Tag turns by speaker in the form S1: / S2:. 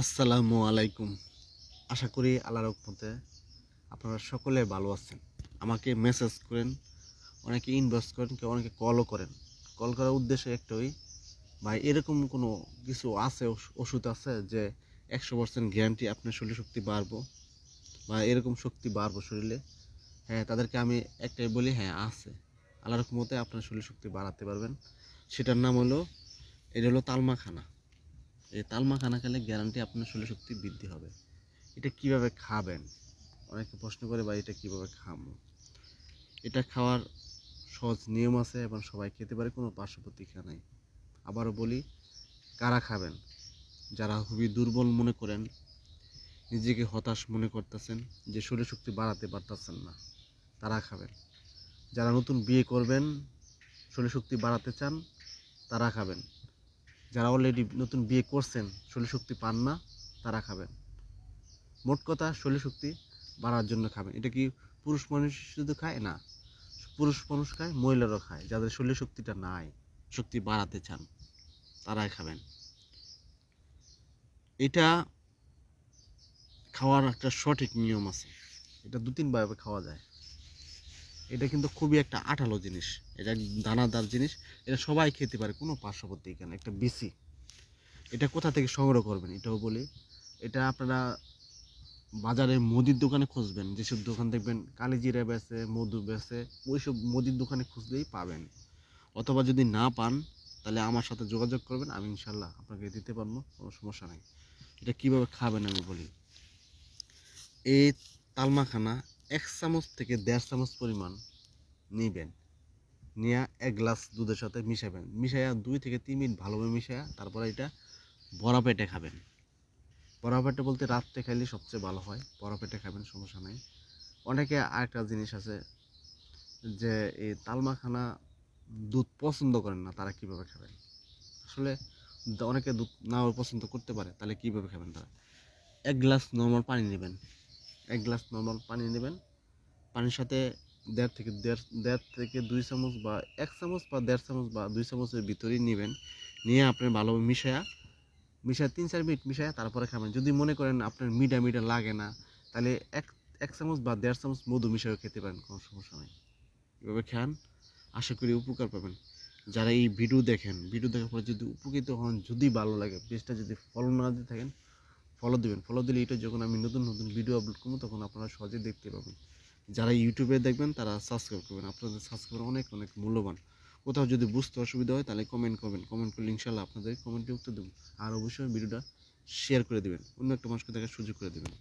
S1: আসসালামু আলাইকুম। আশা করি আল্লাহ রহমতে আপনারা সকলে ভালো আছেন। আমাকে মেসেজ করেন, অনেকে ইনভেস্ট করেন, কেউ অনেকে কলও করেন। কল করার উদ্দেশ্য একটাই, ভাই, এরকম কোনো কিছু আছে ওষুধ আছে যে একশো পার্সেন্ট গ্যারান্টি আপনার শরীর শক্তি বাড়বো? বা এরকম শক্তি বাড়বো শরীরে? হ্যাঁ তাদেরকে আমি একটাই বলি হ্যাঁ আছে। আল্লাহর রহমতে আপনার শরীর শক্তি বাড়াতে পারবেন। সেটার নাম হলো, এটা হলো তালমাখানা। এই তালমাখানা খেলে গ্যারান্টি আপনার শরীর শক্তি বৃদ্ধি হবে। এটা কীভাবে খাবেন? অনেকে প্রশ্ন করে বা এটা কীভাবে খাব? এটা খাওয়ার সহজ নিয়ম আছে এবং সবাই খেতে পারে, কোনো পার্শ্ব প্রতিক্রিয়া নাই। আবারও বলি, কারা খাবেন? যারা খুবই দুর্বল মনে করেন, নিজেকে হতাশ মনে করতেছেন, যে শরীর শক্তি বাড়াতে পারতেছেন না, তারা খাবেন। যারা নতুন বিয়ে করবেন শরীর শক্তি বাড়াতে চান, তারা খাবেন। যারা অলরেডি নতুন বিয়ে করছেন, শরীর শক্তি পান না, তারা খাবেন। মোট কথা, শরীর শক্তি বাড়ার জন্য খাবেন। এটা কি পুরুষ মানুষ শুধু খায়? না। পুরুষ মানুষ খায়, মহিলারাও খায়। যাদের শরীর শক্তিটা নাই, শক্তি বাড়াতে চান, তারাই খাবেন। এটা খাওয়ার একটা সঠিক নিয়ম আছে। এটা দু তিনভাবে খাওয়া যায়। এটা কিন্তু খুবই একটা আঠালো জিনিস। এটা দানাদার জিনিস। এটা সবাই খেতে পারে, কোনো পার্শ্ববর্তী কেন? একটা বিসি। এটা কোথা থেকে সংগ্রহ করবেন? এটাও বলি। এটা আপনারা বাজারে মুদির দোকানে খুঁজবেন। যেসব দোকান দেখবেন কালিজিরা বেচে, মধু বেচে, ওইসব মুদির দোকানে খুঁজলেই পাবেন। অথবা যদি না পান, তাহলে আমার সাথে যোগাযোগ করবেন। আমি ইনশাল্লাহ আপনাকে দিতে পারব, কোনো সমস্যা নেই। এটা কীভাবে খাবেন আমি বলি। এই তালমাখানা এক চামচ থেকে দেড় চামচ পরিমাণ নিবেন। নিয়ে এক গ্লাস দুধের সাথে মিশাবেন। মিশাইয়া দুই থেকে তিন মিনিট ভালোভাবে মিশাইয়া তারপরে এটা বড়া পেটে খাবেন। বড়া পেটে বলতে রাত্রে খাইলে সবচেয়ে ভালো হয়। বড়া পেটে খাবেন, সমস্যা নেই। অনেকে আরেকটা জিনিস আছে যে এই তালমাখানা দুধ পছন্দ করেন না, তারা কীভাবে খাবেন? আসলে অনেকে দুধ নাও পছন্দ করতে পারে, তাহলে কীভাবে খাবেন তারা? এক গ্লাস নর্মাল পানি নেবেন। এক গ্লাস নর্মাল পানি নেবেন। পানির সাথে দেড় থেকে দেড় দেড় থেকে দুই চামচ বা এক চামচ বা দেড় চামচ বা দুই চামচের ভিতরেই নেবেন। নিয়ে আপনি ভালোভাবে মিশায়া, মিশায় তিন চার মিনিট মিশায় তারপরে খাবেন। যদি মনে করেন আপনার মিঠা মিঠা লাগে না, তাহলে এক এক চামচ বা দেড় চামচ মধু মিশাও খেতে পারেন, কোনো সমস্যা নেই। এভাবে খান, আশা করি উপকার পাবেন। যারা এই ভিডিও দেখেন ভিডিও দেখার পরে যদি উপকৃত হন, যদি ভালো লাগে, পেজটা যদি ফলো না দিয়ে থাকেন ফলো দেবেন। ফলো দিলে এটা যখন আমি নতুন নতুন ভিডিও আপলোড করব, তখন আপনারা সহজে দেখতে পাবেন। যারা ইউটিউবে দেখবেন, তারা সাবস্ক্রাইব করবেন। আপনাদের সাবস্ক্রাইব অনেক অনেক মূল্যবান। কোথাও যদি বুঝতে অসুবিধা হয়, তাহলে কমেন্ট করবেন। কমেন্ট করলে ইনশাল্লাহ আপনাদের কমেন্টে উত্তর দেবেন আর অবশ্যই ভিডিওটা শেয়ার করে দেবেন। অন্য একটা মানুষকে দেখার সুযোগ করে দেবেন।